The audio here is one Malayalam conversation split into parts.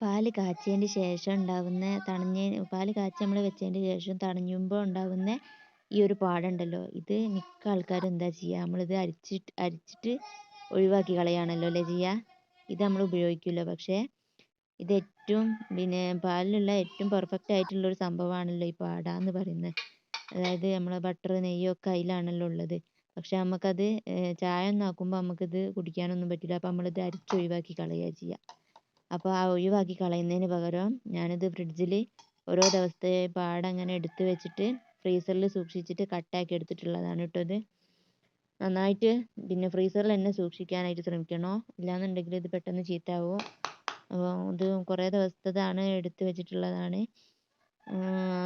പാൽ കാച്ചിയതിന് ശേഷം ഉണ്ടാകുന്ന തണിഞ്ഞ പാൽ കാച്ചി നമ്മൾ വെച്ചതിന്റെ ശേഷം തണിഞ്ഞുമ്പോൾ ഉണ്ടാകുന്ന ഈ ഒരു പാടുണ്ടല്ലോ. ഇത് മിക്ക ആൾക്കാരും എന്താ ചെയ്യുക നമ്മളിത് അരിച്ചിട്ട് അരിച്ചിട്ട് ഒഴിവാക്കി കളയാണല്ലോ അല്ലേ ചെയ്യുക ഇത് നമ്മൾ ഉപയോഗിക്കില്ല പക്ഷേ ഇത് ഏറ്റവും പിന്നെ പാലിലുള്ള ഏറ്റവും പെർഫെക്റ്റ് ആയിട്ടുള്ള ഒരു സംഭവമാണല്ലോ ഈ പാട എന്ന് പറയുന്നത്. അതായത് നമ്മൾ ബട്ടർ നെയ്യൊക്കെ അതിലാണല്ലോ ഉള്ളത്. പക്ഷെ നമുക്കത് ചായ ഒന്നും ആക്കുമ്പോൾ നമുക്കിത് കുടിക്കാനൊന്നും പറ്റില്ല. അപ്പോൾ നമ്മളിത് അരിച്ചൊഴിവാക്കി കളയുക ചെയ്യുക അപ്പോൾ ആ ഒഴിവാക്കി കളയുന്നതിന് പകരം ഞാനിത് ഫ്രിഡ്ജിൽ ഓരോ ദിവസത്തെ പാട അങ്ങനെ എടുത്ത് വെച്ചിട്ട് ഫ്രീസറിൽ സൂക്ഷിച്ചിട്ട് കട്ടാക്കി എടുത്തിട്ടുള്ളതാണ് കേട്ടോ ഇത്. നന്നായിട്ട് പിന്നെ ഫ്രീസറിൽ തന്നെ സൂക്ഷിക്കാനായിട്ട് ശ്രമിക്കണം? ഇല്ലാന്നുണ്ടെങ്കിൽ ഇത് പെട്ടെന്ന് ചീത്തയാവും അപ്പോൾ ഇത് കുറേ ദിവസത്തേതാണ് എടുത്ത് വെച്ചിട്ടുള്ളതാണ്.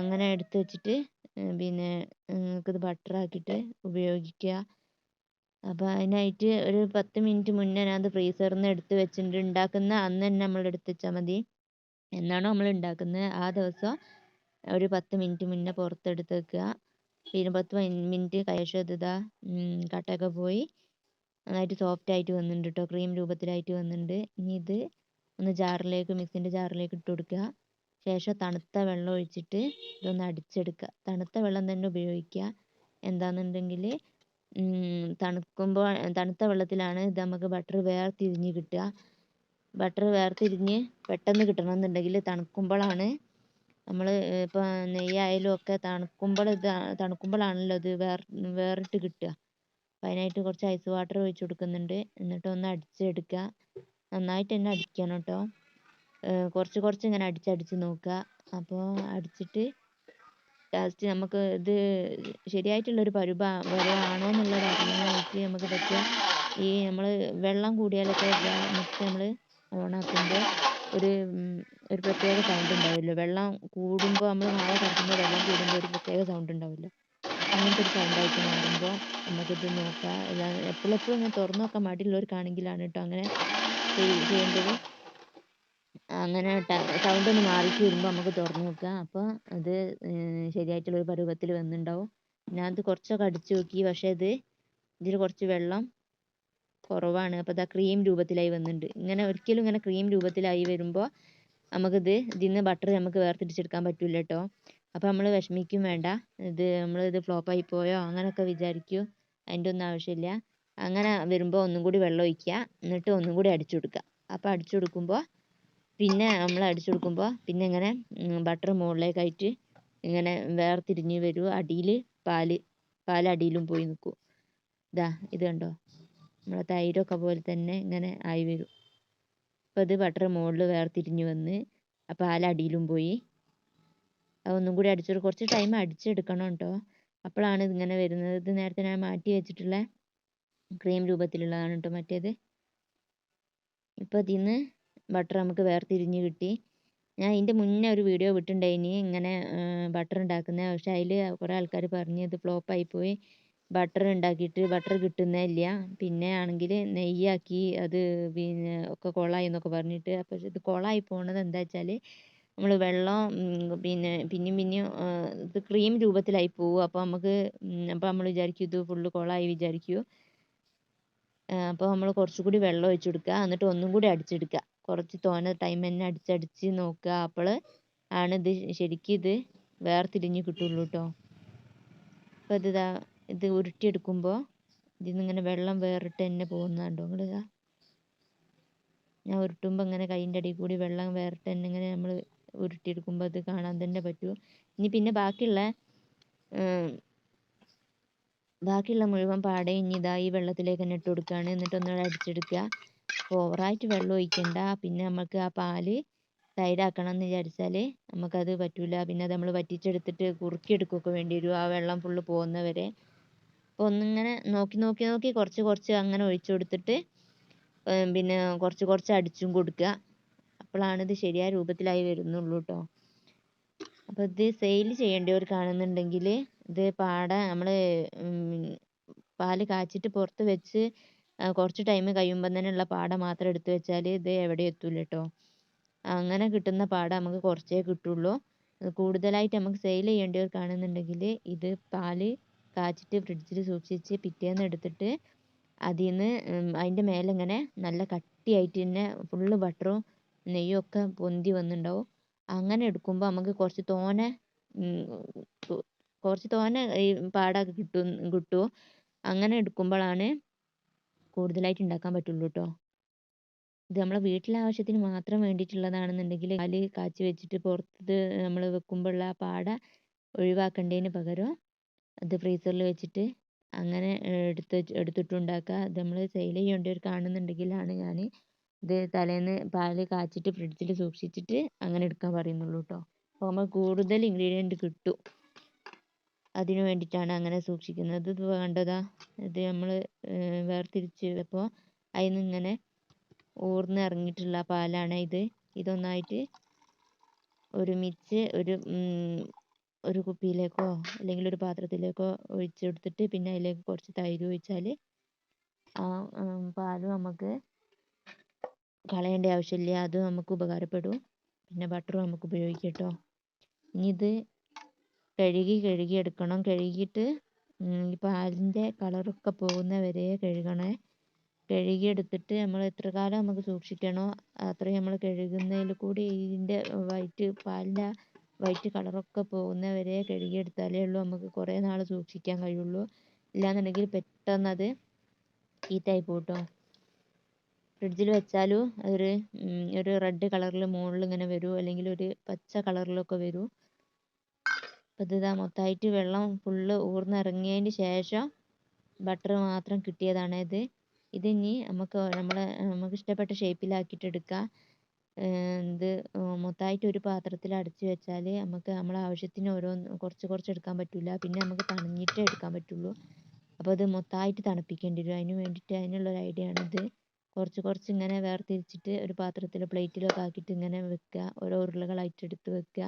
അങ്ങനെ എടുത്ത് വെച്ചിട്ട് പിന്നെ നിങ്ങൾക്കിത് ബട്ടറാക്കിയിട്ട് ഉപയോഗിക്കുക. അപ്പോൾ അതിനായിട്ട് ഒരു പത്ത് മിനിറ്റ് മുന്നേ ഞാൻ ഞാനത് ഫ്രീസറിൽ നിന്ന് എടുത്ത് വെച്ചിട്ടുണ്ട്. ഉണ്ടാക്കുന്ന അന്ന് തന്നെ നമ്മൾ എടുത്ത് വെച്ചാൽ മതി. എന്നാണോ നമ്മൾ ഉണ്ടാക്കുന്നത്. ആ ദിവസം ഒരു പത്ത് മിനിറ്റ് മുന്നേ പുറത്തെടുത്ത് വെക്കുക. പിന്നെ പത്ത് മിനിറ്റ് ശേഷം ഇത് ഇതാ കട്ടയൊക്കെ പോയി. നന്നായിട്ട് സോഫ്റ്റ് ആയിട്ട് വന്നിട്ടുണ്ട് ട്ടോ. ക്രീം രൂപത്തിലായിട്ട് വന്നിട്ടുണ്ട്. ഇനി ഇത് ഒന്ന് ജാറിലേക്ക് മിക്സിന്റെ ജാറിലേക്ക് ഇട്ട് കൊടുക്കുക. ശേഷം തണുത്ത വെള്ളം ഒഴിച്ചിട്ട് ഇതൊന്ന് അടിച്ചെടുക്കുക. തണുത്ത വെള്ളം തന്നെ ഉപയോഗിക്കുക. എന്താണെന്നുണ്ടെങ്കിൽ തണുക്കുമ്പോൾ തണുത്ത വെള്ളത്തിലാണ് ഇത് നമുക്ക് ബട്ടർ വേർതിരിഞ്ഞ് കിട്ടുക. ബട്ടർ വേർതിരിഞ്ഞ് പെട്ടെന്ന് കിട്ടണമെന്നുണ്ടെങ്കിൽ തണുക്കുമ്പോഴാണ് നമ്മൾ ഇപ്പോൾ നെയ്യായാലും ഒക്കെ തണുക്കുമ്പോൾ ഇത് തണുക്കുമ്പോഴാണല്ലോ ഇത് വേർ വേറിട്ട് കിട്ടുക. അപ്പം അതിനായിട്ട് കുറച്ച് ഐസ് വാട്ടർ ഒഴിച്ച് കൊടുക്കുന്നുണ്ട്. എന്നിട്ട് ഒന്ന് അടിച്ചെടുക്കുക. നന്നായിട്ട് തന്നെ അടിക്കണം കേട്ടോ. കുറച്ച് കുറച്ച് ഇങ്ങനെ അടിച്ചടിച്ച് നോക്കുക. അപ്പോൾ അടിച്ചിട്ട് ലാസ്റ്റ് നമുക്ക് ഇത് ശരിയായിട്ടുള്ളൊരു ഒരു പരുവാണോ എന്നുള്ളത് അറിയാനായിട്ട് നമുക്ക് പറ്റുക ഈ നമ്മൾ വെള്ളം കൂടിയാലൊക്കെ മിക്സി നമ്മൾ ഓണാക്കുമ്പോൾ ഒരു ഒരു പ്രത്യേക സൗണ്ട് ഉണ്ടാവുമല്ലോ. വെള്ളം കൂടുമ്പോൾ നമ്മൾ മാവ് കറക്കുമ്പോൾ വെള്ളം കൂടുമ്പോൾ ഒരു പ്രത്യേക സൗണ്ട് ഉണ്ടാവുമല്ലോ. അങ്ങനത്തെ ഒരു സൗണ്ടായിട്ട് മാറുമ്പോൾ നമുക്കിത് നോക്കാം. എപ്പോഴും എപ്പോഴും ഇങ്ങനെ തുറന്ന് നോക്കാൻ മടിയുള്ളവർക്കാണെങ്കിലാണ് കേട്ടോ അങ്ങനെ ചെയ്യേണ്ടത്. അങ്ങനെ സൗണ്ട് ഒന്ന് മാറിയിട്ട് വരുമ്പോൾ നമുക്ക് തുറന്ന് നോക്കാം. അപ്പോൾ അത് ശരിയായിട്ടുള്ള ഒരു പരുവത്തിൽ വന്നിട്ടുണ്ടാവും ഞാനത് കുറച്ചൊക്കെ അടിച്ചു നോക്കി. പക്ഷേ ഇത് ഇതിൽ കുറച്ച് വെള്ളം കുറവാണ്. അപ്പോൾ ഇതാ ക്രീം രൂപത്തിലായി വന്നിട്ടുണ്ട് ഇങ്ങനെ ഒരിക്കലും ഇങ്ങനെ ക്രീം രൂപത്തിലായി വരുമ്പോൾ നമുക്കിത് ഇതിൽ നിന്ന് ബട്ടർ നമുക്ക് വേർതിരിച്ചെടുക്കാൻ പറ്റില്ല കേട്ടോ അപ്പോൾ നമ്മൾ വിഷമിക്കും വേണ്ട. ഇത് നമ്മൾ ഇത് ഫ്ലോപ്പായി പോയോ? അങ്ങനെയൊക്കെ വിചാരിക്കും. അതിന്റെ ഒന്നും ആവശ്യമില്ല. അങ്ങനെ വരുമ്പോൾ ഒന്നും കൂടി വെള്ളം ഒഴിക്കുക. എന്നിട്ട് ഒന്നും കൂടി അടിച്ചു കൊടുക്കുക. അപ്പോൾ അടിച്ചു കൊടുക്കുമ്പോൾ പിന്നെ നമ്മൾ അടിച്ചു കൊടുക്കുമ്പോൾ പിന്നെ ഇങ്ങനെ ബട്ടർ മുകളിലേക്കായിട്ട് ഇങ്ങനെ വേർതിരിഞ്ഞ് വരും. അടിയിൽ പാൽ പാൽ അടിയിലും പോയി നിൽക്കും ഇതാ ഇത് കണ്ടോ? നമ്മളെ തൈരൊക്കെ പോലെ തന്നെ ഇങ്ങനെ ആയി വരും. അപ്പോൾ ഇത് ബട്ടർ മുകളിൽ വേർതിരിഞ്ഞ് വന്ന് ആ പാൽ അടിയിലും പോയി ഒന്നും കൂടി അടിച്ചൊരു കുറച്ച് ടൈം അടിച്ചെടുക്കണം കേട്ടോ. അപ്പോഴാണ് ഇതിങ്ങനെ വരുന്നത്. ഇത് നേരത്തെ ഞാൻ മാറ്റി വെച്ചിട്ടുള്ള ക്രീം രൂപത്തിലുള്ളതാണ് കേട്ടോ മറ്റേത്. ഇപ്പോൾ ഇതിൽ നിന്ന് ബട്ടർ നമുക്ക് വേർതിരിഞ്ഞ് കിട്ടി. ഞാൻ ഇതിന്റെ മുന്നേ ഒരു വീഡിയോ വിട്ടിട്ടുണ്ടായിനി ഇങ്ങനെ ബട്ടർ ഉണ്ടാക്കുന്നത് പക്ഷേ അതിൽ കുറേ ആൾക്കാർ പറഞ്ഞു ഇത് ഫ്ലോപ്പായിപ്പോയി ബട്ടർ ഉണ്ടാക്കിയിട്ട് ബട്ടർ കിട്ടുന്നില്ല പിന്നെ ആണെങ്കിൽ നെയ്യാക്കി അത് പിന്നെ ഒക്കെ കൊളായി എന്നൊക്കെ പറഞ്ഞിട്ട്. അപ്പോൾ ഇത് കൊളായി പോണത് എന്താ വെച്ചാൽ നമ്മൾ വെള്ളം പിന്നെ പിന്നെയും പിന്നെയും ഇത് ക്രീം രൂപത്തിലായി പോവും. അപ്പോൾ നമുക്ക് അപ്പോൾ നമ്മൾ വിചാരിക്കും ഇത് ഫുള്ള് കുളമായി വിചാരിക്കും. അപ്പോൾ നമ്മൾ കുറച്ചുകൂടി വെള്ളം ഒഴിച്ച് കൊടുക്കുക. എന്നിട്ട് ഒന്നും കൂടി അടിച്ചെടുക്കുക. കുറച്ച് തോനെ ടൈം തന്നെ അടിച്ചടിച്ച് നോക്കുക. അപ്പോൾ ആണ് ഇത് ശരിക്കും ഇത് വേർതിരിഞ്ഞ് കിട്ടുള്ളൂ കേട്ടോ അപ്പോൾ ഇത് ഇതാ ഇത് ഉരുട്ടിയെടുക്കുമ്പോൾ ഇതിൽ നിന്ന് ഇങ്ങനെ വെള്ളം വേറിട്ട് തന്നെ പോകുന്നത് കണ്ടോ? നിങ്ങൾ ഇതാ ഞാൻ ഉരുട്ടുമ്പോൾ ഇങ്ങനെ കൈന്റെ അടിയിൽ കൂടി വെള്ളം വേറിട്ട് തന്നെ ഇങ്ങനെ നമ്മൾ ഉരുട്ടിയെടുക്കുമ്പോൾ അത് കാണാൻ തന്നെ പറ്റും. ഇനി പിന്നെ ബാക്കിയുള്ള ബാക്കിയുള്ള മുഴുവൻ പാടയും ഇനി ഇതാ ഈ വെള്ളത്തിലേക്ക് തന്നെ ഇട്ട് എന്നിട്ട് ഒന്നുകൂടെ അടിച്ചെടുക്കുക. ഓവറായിട്ട് വെള്ളം ഒഴിക്കണ്ട. പിന്നെ നമുക്ക് ആ പാൽ തൈരാക്കണം എന്ന് വിചാരിച്ചാൽ നമുക്കത് പറ്റൂല. പിന്നെ അത് നമ്മൾ വറ്റിച്ചെടുത്തിട്ട് കുറുക്കിയെടുക്കുകയൊക്കെ വേണ്ടി വരും. ആ വെള്ളം ഫുള്ള് പോകുന്നവരെ. അപ്പോൾ ഒന്നിങ്ങനെ നോക്കി നോക്കി നോക്കി കുറച്ച് കുറച്ച് അങ്ങനെ ഒഴിച്ചു കൊടുത്തിട്ട് പിന്നെ കുറച്ച് കുറച്ച് അടിച്ചും കൊടുക്കുക. അപ്പോഴാണ് ഇത് ശരിയായ രൂപത്തിലായി വരുന്നുള്ളൂ കേട്ടോ. അപ്പോൾ ഇത് സെയിൽ ചെയ്യേണ്ടവർക്കാണെന്നുണ്ടെങ്കിൽ ഇത് പാട നമ്മൾ പാൽ കാച്ചിട്ട് പുറത്ത് വെച്ച് കുറച്ച് ടൈം കഴിയുമ്പം തന്നെ ഉള്ള പാട മാത്രം എടുത്ത് വെച്ചാൽ ഇത് എവിടെയും എത്തില്ല കേട്ടോ അങ്ങനെ കിട്ടുന്ന പാട നമുക്ക് കുറച്ചേ കിട്ടുള്ളൂ. കൂടുതലായിട്ട് നമുക്ക് സെയിൽ ചെയ്യേണ്ടവർക്കാണെന്നുണ്ടെങ്കിൽ ഇത് പാൽ കാച്ചിട്ട് ഫ്രിഡ്ജിൽ സൂക്ഷിച്ച് പിറ്റേന്ന് എടുത്തിട്ട് അതിൽ നിന്ന് അതിന്റെ മേലെ ഇങ്ങനെ നല്ല കട്ടിയായിട്ട് തന്നെ ഫുള്ള് ബട്ടറും ഒക്കെ പൊന്തി വന്നിട്ടുണ്ടാവും അങ്ങനെ എടുക്കുമ്പോൾ നമുക്ക് കുറച്ച് തോനെ കുറച്ച് തോനെ ഈ പാടൊക്കെ കിട്ടും കിട്ടും അങ്ങനെ എടുക്കുമ്പോഴാണ് കൂടുതലായിട്ട് ഉണ്ടാക്കാൻ പറ്റുള്ളൂ കേട്ടോ ഇത് നമ്മളെ വീട്ടിലെ ആവശ്യത്തിന് മാത്രം വേണ്ടിയിട്ടുള്ളതാണെന്നുണ്ടെങ്കിൽ പാൽ കാച്ചി വെച്ചിട്ട് പുറത്ത് നമ്മൾ വെക്കുമ്പോഴുള്ള ആ പാട ഒഴിവാക്കേണ്ടതിന് പകരം അത് ഫ്രീസറിൽ വെച്ചിട്ട് അങ്ങനെ എടുത്ത് എടുത്തിട്ടുണ്ടാക്കുക നമ്മൾ സെയിൽ കാണുന്നുണ്ടെങ്കിലാണ് ഞാൻ ഇത് തലേന്ന് പാൽ കാച്ചിട്ട് ഫ്രിഡ്ജിൽ സൂക്ഷിച്ചിട്ട് അങ്ങനെ എടുക്കാൻ പറയുന്നുള്ളൂ കേട്ടോ അപ്പോൾ നമ്മൾ കൂടുതൽ ഇൻഗ്രീഡിയന്റ് കിട്ടും. അതിന് വേണ്ടിയിട്ടാണ് അങ്ങനെ സൂക്ഷിക്കുന്നത്. ഇത് വേണ്ടതാ? ഇത് നമ്മൾ വേർതിരിച്ച് അപ്പോൾ അതിൽ ഇങ്ങനെ ഊർന്ന് ഇറങ്ങിയിട്ടുള്ള പാലാണ് ഇത്. ഇതൊന്നായിട്ട് ഒരുമിച്ച് ഒരു ഒരു കുപ്പിയിലേക്കോ അല്ലെങ്കിൽ ഒരു പാത്രത്തിലേക്കോ ഒഴിച്ചെടുത്തിട്ട് പിന്നെ അതിലേക്ക് കുറച്ച് തൈര് ഒഴിച്ചാൽ ആ പാൽ നമുക്ക് കളയേണ്ട ആവശ്യമില്ല. അത് നമുക്ക് ഉപകാരപ്പെടും. പിന്നെ ബട്ടറും നമുക്ക് ഉപയോഗിക്കാം കേട്ടോ. ഇനി ഇത് കഴുകി കഴുകി എടുക്കണം. കഴുകിയിട്ട് ഈ പാലിന്റെ കളറൊക്കെ പോകുന്ന വരെ കഴുകണേ. കഴുകിയെടുത്തിട്ട് നമ്മൾ എത്ര കാലം നമുക്ക് സൂക്ഷിക്കണോ അത്രയും നമ്മൾ കഴുകുന്നതിൽ കൂടി ഇതിന്റെ വൈറ്റ് പാലിന്റെ വൈറ്റ് കളറൊക്കെ പോകുന്ന വരെ കഴുകിയെടുത്താലേ ഉള്ളൂ. നമുക്ക് കുറേ നാൾ സൂക്ഷിക്കാൻ കഴിയുള്ളൂ. ഇല്ലാന്നുണ്ടെങ്കിൽ പെട്ടെന്ന് അത് ചീത്തയായി പോട്ടോ ഫ്രിഡ്ജിൽ വെച്ചാലും ഒരു ഒരു റെഡ് കളറിൽ മുകളിൽ ഇങ്ങനെ വരും. അല്ലെങ്കിൽ ഒരു പച്ച കളറിലൊക്കെ വരും. അപ്പോൾ ഇത് ഇതാ മൊത്തമായിട്ട് വെള്ളം ഫുള്ള് ഊർന്നിറങ്ങിയതിന് ശേഷം ബട്ടർ മാത്രം കിട്ടിയതാണ് ഇത്. ഇതിനി നമുക്ക് നമ്മളെ നമുക്ക് ഇഷ്ടപ്പെട്ട ഷേപ്പിലാക്കിയിട്ട് എടുക്കാം ഇത് മൊത്തമായിട്ട് ഒരു പാത്രത്തിൽ അടച്ചു വെച്ചാൽ നമുക്ക് നമ്മളെ ആവശ്യത്തിന് ഓരോന്ന് കുറച്ച് കുറച്ച് എടുക്കാൻ പറ്റില്ല പിന്നെ നമുക്ക് തണിഞ്ഞിട്ടേ എടുക്കാൻ പറ്റുള്ളൂ. അപ്പോൾ ഇത് മൊത്തമായിട്ട് തണുപ്പിക്കേണ്ടി വരും. അതിന് വേണ്ടിയിട്ട് അതിനുള്ള ഒരു ഐഡിയ ആണിത് കുറച്ച് കുറച്ച് ഇങ്ങനെ വേർതിരിച്ചിട്ട് ഒരു പാത്രത്തിൽ പ്ലേറ്റിലൊക്കെ ആക്കിയിട്ട് ഇങ്ങനെ വെക്കുക. ഓരോ ഉരുളകളായിട്ട് എടുത്ത് വെക്കുക.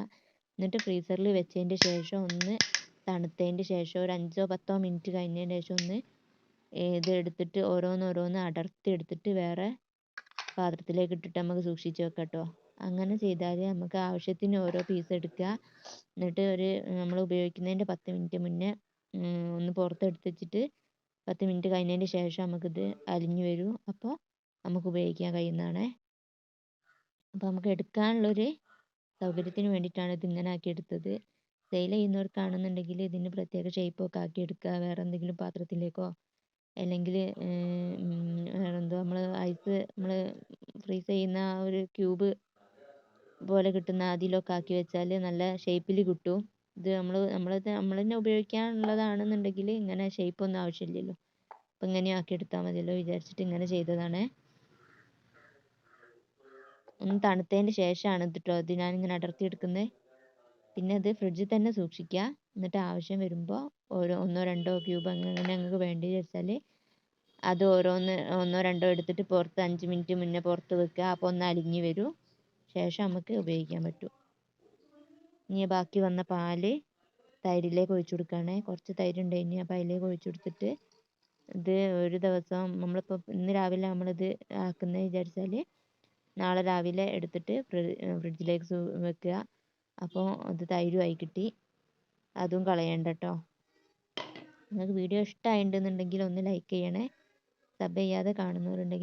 എന്നിട്ട് ഫ്രീസറിൽ വെച്ചതിന്റെ ശേഷം ഒന്ന് തണുത്തതിന്റെ ശേഷം ഒരു അഞ്ചോ പത്തോ മിനിറ്റ് കഴിഞ്ഞതിന് ശേഷം ഒന്ന് ഇത് എടുത്തിട്ട് ഓരോന്ന് ഓരോന്ന് അടർത്തി എടുത്തിട്ട് വേറെ പാത്രത്തിലേക്ക് ഇട്ടിട്ട് നമുക്ക് സൂക്ഷിച്ച് വെക്കാം ട്ടോ. അങ്ങനെ ചെയ്താൽ നമുക്ക് ആവശ്യത്തിന് ഓരോ പീസ് എടുക്കുക. എന്നിട്ട് ഒരു നമ്മൾ ഉപയോഗിക്കുന്നതിന്റെ പത്ത് മിനിറ്റ് മുന്നേ ഒന്ന് പുറത്തെടുത്ത് വെച്ചിട്ട് പത്ത് മിനിറ്റ് കഴിഞ്ഞതിന് ശേഷം നമുക്കിത് അലിഞ്ഞു വരും. അപ്പോൾ നമുക്ക് ഉപയോഗിക്കാൻ കഴിയുന്നതാണേ. അപ്പോൾ നമുക്ക് എടുക്കാനുള്ളൊരു സൗകര്യത്തിന് വേണ്ടിയിട്ടാണ് ഇത് ഇങ്ങനെ ആക്കി എടുത്തത് സെയിൽ ചെയ്യുന്നവർക്കാണെന്നുണ്ടെങ്കിൽ ഇതിന് പ്രത്യേക ഷേപ്പൊക്കെ ആക്കി എടുക്കുക. വേറെ എന്തെങ്കിലും പാത്രത്തിലേക്കോ അല്ലെങ്കിൽ വേറെന്തോ നമ്മൾ ഐസ് നമ്മൾ ഫ്രീസ് ചെയ്യുന്ന ആ ഒരു ക്യൂബ് പോലെ കിട്ടുന്ന അതിലൊക്കെ ആക്കി വെച്ചാൽ നല്ല ഷേപ്പിൽ കിട്ടും. ഇത് നമ്മൾ നമ്മൾ നമ്മൾ തന്നെ ഉപയോഗിക്കാനുള്ളതാണെന്നുണ്ടെങ്കിൽ ഇങ്ങനെ ഷേപ്പൊന്നും ആവശ്യമില്ലല്ലോ. അപ്പം ഇങ്ങനെ ആക്കി എടുത്താൽ മതിയല്ലോ വിചാരിച്ചിട്ട് ഇങ്ങനെ ചെയ്തതാണ്. ഒന്ന് തണുത്തതിന് ശേഷമാണ് ഇത് കേട്ടോ ഇത് ഇങ്ങനെ അടർത്തി എടുക്കുന്നത് പിന്നെ ഇത് ഫ്രിഡ്ജിൽ തന്നെ സൂക്ഷിക്കുക. എന്നിട്ട് ആവശ്യം വരുമ്പോൾ ഓരോ ഒന്നോ രണ്ടോ ക്യൂബ് അങ്ങനെ ഞങ്ങൾക്ക് വേണ്ടി വെച്ചാൽ അത് ഓരോന്ന് ഒന്നോ രണ്ടോ എടുത്തിട്ട് പുറത്ത് അഞ്ച് മിനിറ്റ് മുന്നേ പുറത്ത് വെക്കുക. അപ്പോൾ ഒന്ന് അലിഞ്ഞ് വരും. ശേഷം നമുക്ക് ഉപയോഗിക്കാൻ പറ്റും. ഇനി ബാക്കി വന്ന പാൽ തൈരിലേക്ക് ഒഴിച്ചു കൊടുക്കുകയാണേ. കുറച്ച് തൈരുണ്ട് ഇനി അപ്പോൾ അതിലേക്ക് ഒഴിച്ചു കൊടുത്തിട്ട് ഇത് ഒരു ദിവസം നമ്മളിപ്പോൾ ഇന്ന് രാവിലെ നമ്മളിത് ആക്കുന്നത് വിചാരിച്ചാൽ നാളെ രാവിലെ എടുത്തിട്ട് ഫ്രിഡ്ജിലേക്ക് വെക്കുക. അപ്പോൾ അത് തൈരുമായി കിട്ടി. അതും കളയണ്ട കേട്ടോ നിങ്ങൾക്ക് വീഡിയോ ഇഷ്ടമായിട്ടുണ്ടെന്നുണ്ടെങ്കിൽ ഒന്ന് ലൈക്ക് ചെയ്യണേ. സബ് ചെയ്യാതെ കാണുന്നവരുണ്ടെങ്കിൽ